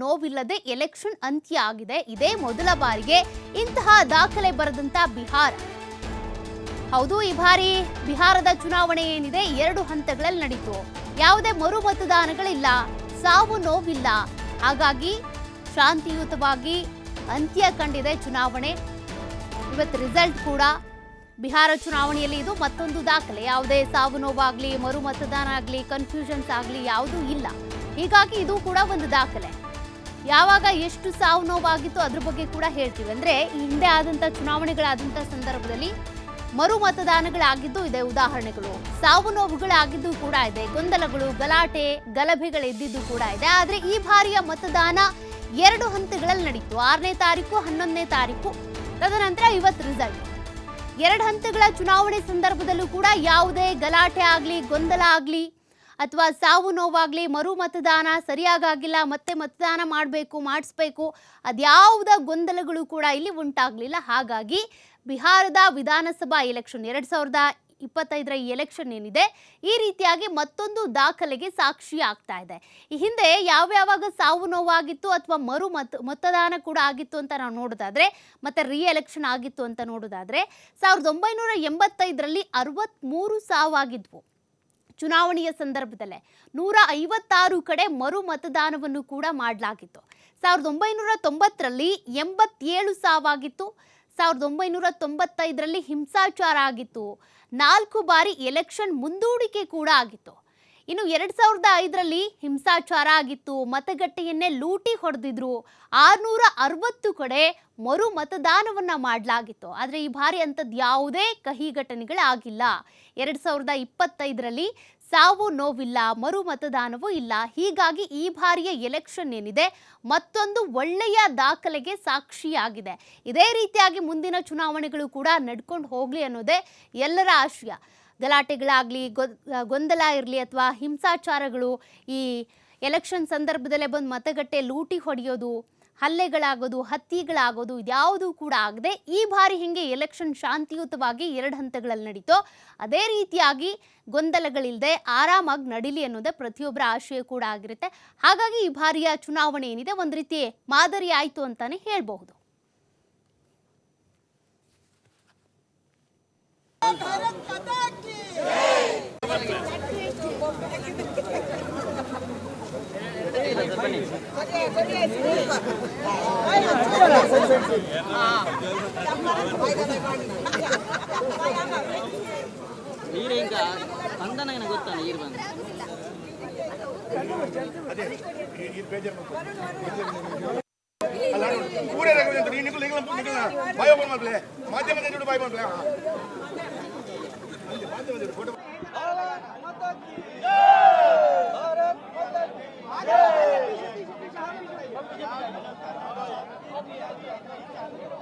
ನೋವಿಲ್ಲದೆ election ಅಂತ್ಯ ಆಗಿದೆ. ಇದೇ ಮೊದಲ ಬಾರಿಗೆ ಇಂತಹ ದಾಖಲೆ ಬರೆದಂತ ಬಿಹಾರ. ಹೌದು, ಈ ಬಾರಿ ಬಿಹಾರದ ಚುನಾವಣೆ ಏನಿದೆ? ಎರಡು ಹಂತಗಳಲ್ಲಿ ನಡೀತು. ಯಾವುದೇ ಮರು ಮತದಾನಗಳಿಲ್ಲ. ಸಾವು ನೋವಿಲ್ಲ. ಹಾಗಾಗಿ ಶಾಂತಿಯುತವಾಗಿ ಅಂತ್ಯ ಕಂಡಿದೆ ಚುನಾವಣೆ. ಇವತ್ತು ರಿಸಲ್ಟ್ ಕೂಡ. ಬಿಹಾರ ಚುನಾವಣೆಯಲ್ಲಿ ಇದು ಮತ್ತೊಂದು ದಾಖಲೆ. ಯಾವುದೇ ಸಾವು ನೋವಾಗಲಿ, ಮರು ಮತದಾನ ಆಗಲಿ ಕನ್ಫ್ಯೂಷನ್ಸ್ ಆಗಲಿ ಯಾವುದೂ ಇಲ್ಲ. ಹೀಗಾಗಿ ಇದು ಕೂಡ ಒಂದು ದಾಖಲೆ. ಯಾವಾಗ ಎಷ್ಟು ಸಾವು ನೋವಾಗಿತ್ತು ಅದ್ರ ಬಗ್ಗೆ ಕೂಡ ಹೇಳ್ತೀವಿ. ಅಂದ್ರೆ ಈ ಹಿಂದೆ ಆದಂತ ಚುನಾವಣೆಗಳಾದಂತ ಸಂದರ್ಭದಲ್ಲಿ ಮರು ಮತದಾನಗಳಾಗಿದ್ದು ಇದೆ ಉದಾಹರಣೆಗಳು. ಸಾವು ನೋವುಗಳಾಗಿದ್ದು ಕೂಡ ಇದೆ. ಗೊಂದಲಗಳು, ಗಲಾಟೆ ಗಲಭೆಗಳು ಇದ್ದಿದ್ದು ಕೂಡ ಇದೆ. ಆದ್ರೆ ಈ ಬಾರಿಯ ಮತದಾನ ಎರಡು ಹಂತಗಳಲ್ಲಿ ನಡೀತು. ಆರನೇ ತಾರೀಕು, ಹನ್ನೊಂದನೇ ತಾರೀಕು, ತದನಂತರ ಇವತ್ತು ರಿಸಲ್ಟ್ ಎರಡು ಹಂತಗಳ ಚುನಾವಣೆ ಸಂದರ್ಭದಲ್ಲೂ ಕೂಡ ಯಾವುದೇ ಗಲಾಟೆ ಆಗಲಿ, ಗೊಂದಲ ಆಗಲಿ ಅಥವಾ ಸಾವು ನೋವಾಗಲಿ ಮರು ಮತದಾನ ಸರಿಯಾಗಿಲ್ಲ ಮತ್ತೆ ಮತದಾನ ಮಾಡಬೇಕು, ಮಾಡಿಸ್ಬೇಕು, ಅದ್ಯಾವುದ ಗೊಂದಲಗಳು ಕೂಡ ಇಲ್ಲಿ ಉಂಟಾಗಲಿಲ್ಲ. ಹಾಗಾಗಿ ಬಿಹಾರದ ವಿಧಾನಸಭಾ ಎಲೆಕ್ಷನ್ ಎರಡು ಸಾವಿರದ ಇಪ್ಪತ್ತೈದರ ಈ ಎಲೆಕ್ಷನ್ ಏನಿದೆ, ಈ ರೀತಿಯಾಗಿ ಮತ್ತೊಂದು ದಾಖಲೆಗೆ ಸಾಕ್ಷಿ ಆಗ್ತಾ ಇದೆ. ಈ ಹಿಂದೆ ಯಾವ್ಯಾವಾಗ ಸಾವು ನೋವಾಗಿತ್ತು ಅಥವಾ ಮರು ಮತ, ಮತದಾನ ಕೂಡ ಆಗಿತ್ತು ಅಂತ ನಾವು ನೋಡೋದಾದ್ರೆ, ಮತ್ತೆ ರೀ ಎಲೆಕ್ಷನ್ ಆಗಿತ್ತು ಅಂತ ನೋಡೋದಾದ್ರೆ, ಸಾವಿರದ ಒಂಬೈನೂರ ಎಂಬತ್ತೈದರಲ್ಲಿ ಅರವತ್ತ್ಮೂರು ಸಾವಾಗಿದ್ವು ಚುನಾವಣೆಯ ಸಂದರ್ಭದಲ್ಲೇ ನೂರ ಐವತ್ತಾರು ಕಡೆ ಮರು ಮತದಾನವನ್ನು ಕೂಡ ಮಾಡಲಾಗಿತ್ತು. ಸಾವಿರದ ಒಂಬೈನೂರ ತೊಂಬತ್ತರಲ್ಲಿ ಎಂಬತ್ತೇಳು ಸಾವಾಗಿತ್ತು. ಸಾವಿರದ ಒಂಬೈನೂರ ತೊಂಬತ್ತೈದರಲ್ಲಿ ಹಿಂಸಾಚಾರ ಆಗಿತ್ತು. ನಾಲ್ಕು ಬಾರಿ ಎಲೆಕ್ಷನ್ ಮುಂದೂಡಿಕೆ ಕೂಡ ಆಗಿತ್ತು. ಇನ್ನು ಎರಡ್ ಸಾವಿರದ ಐದರಲ್ಲಿ ಹಿಂಸಾಚಾರ ಆಗಿತ್ತು. ಮತಗಟ್ಟೆಯನ್ನೇ ಲೂಟಿ ಹೊಡೆದಿದ್ರು. ಆರ್ನೂರ ಅರವತ್ತು ಕಡೆ ಮರು ಮತದಾನವನ್ನ ಮಾಡಲಾಗಿತ್ತು. ಆದರೆ ಈ ಬಾರಿ ಅಂಥದ್ದು ಯಾವುದೇ ಕಹಿ ಘಟನೆಗಳಾಗಿಲ್ಲ. ಎರಡ್ ಸಾವಿರದ ಇಪ್ಪತ್ತೈದರಲ್ಲಿ ಸಾವು ನೋವಿಲ್ಲ, ಮರು ಮತದಾನವೂ ಇಲ್ಲ. ಹೀಗಾಗಿ ಈ ಬಾರಿಯ ಎಲೆಕ್ಷನ್ ಏನಿದೆ, ಮತ್ತೊಂದು ಒಳ್ಳೆಯ ದಾಖಲೆಗೆ ಸಾಕ್ಷಿಯಾಗಿದೆ. ಇದೇ ರೀತಿಯಾಗಿ ಮುಂದಿನ ಚುನಾವಣೆಗಳು ಕೂಡ ನಡ್ಕೊಂಡು ಹೋಗ್ಲಿ ಅನ್ನೋದೇ ಎಲ್ಲರ ಆಶಯ. ಗಲಾಟೆಗಳಾಗಲಿ ಗೊಂದಲ ಇರಲಿ ಅಥವಾ ಹಿಂಸಾಚಾರಗಳು ಈ ಎಲೆಕ್ಷನ್ ಸಂದರ್ಭದಲ್ಲೇ ಬಂದು ಮತಗಟ್ಟೆ ಲೂಟಿ ಹೊಡೆಯೋದು, ಹಲ್ಲೆಗಳಾಗೋದು, ಹತ್ಯೆಗಳಾಗೋದು ಇದ್ಯಾವುದೂ ಕೂಡ ಆಗದೆ ಈ ಬಾರಿ ಹಿಂಗೆ ಎಲೆಕ್ಷನ್ ಶಾಂತಿಯುತವಾಗಿ ಎರಡು ಹಂತಗಳಲ್ಲಿ ನಡೀತೋ, ಅದೇ ರೀತಿಯಾಗಿ ಗೊಂದಲಗಳಿಲ್ಲದೆ ಆರಾಮಾಗಿ ನಡೀಲಿ ಅನ್ನೋದೇ ಪ್ರತಿಯೊಬ್ಬರ ಆಶಯ ಕೂಡ ಆಗಿರುತ್ತೆ. ಹಾಗಾಗಿ ಈ ಬಾರಿಯ ಚುನಾವಣೆ ಏನಿದೆ ಒಂದು ರೀತಿ ಮಾದರಿ ಆಯಿತು ಅಂತಾನೆ ಹೇಳ್ಬಹುದು. ನೀರು ఇంకా ಬಂದನ ಗೊತ್ತಾನ ನೀರು ಬಂದ ಅಲ್ಲ ಪೂರೇ ರಘುವಂತ ನೀನು ನಿಖಲ್ ನಿಖಲ್ ನಿಖಲ್ ಬಾಯ್ ಓಪನ್ ಮಾಡ್ಲೆ ಮಾಧ್ಯಮ ಜೊತೆ ಬಾಯ್ ಮಾಡ್ಲೆ ಮಾಧ್ಯಮ ಜೊತೆ ಫೋಟೋ Gracias.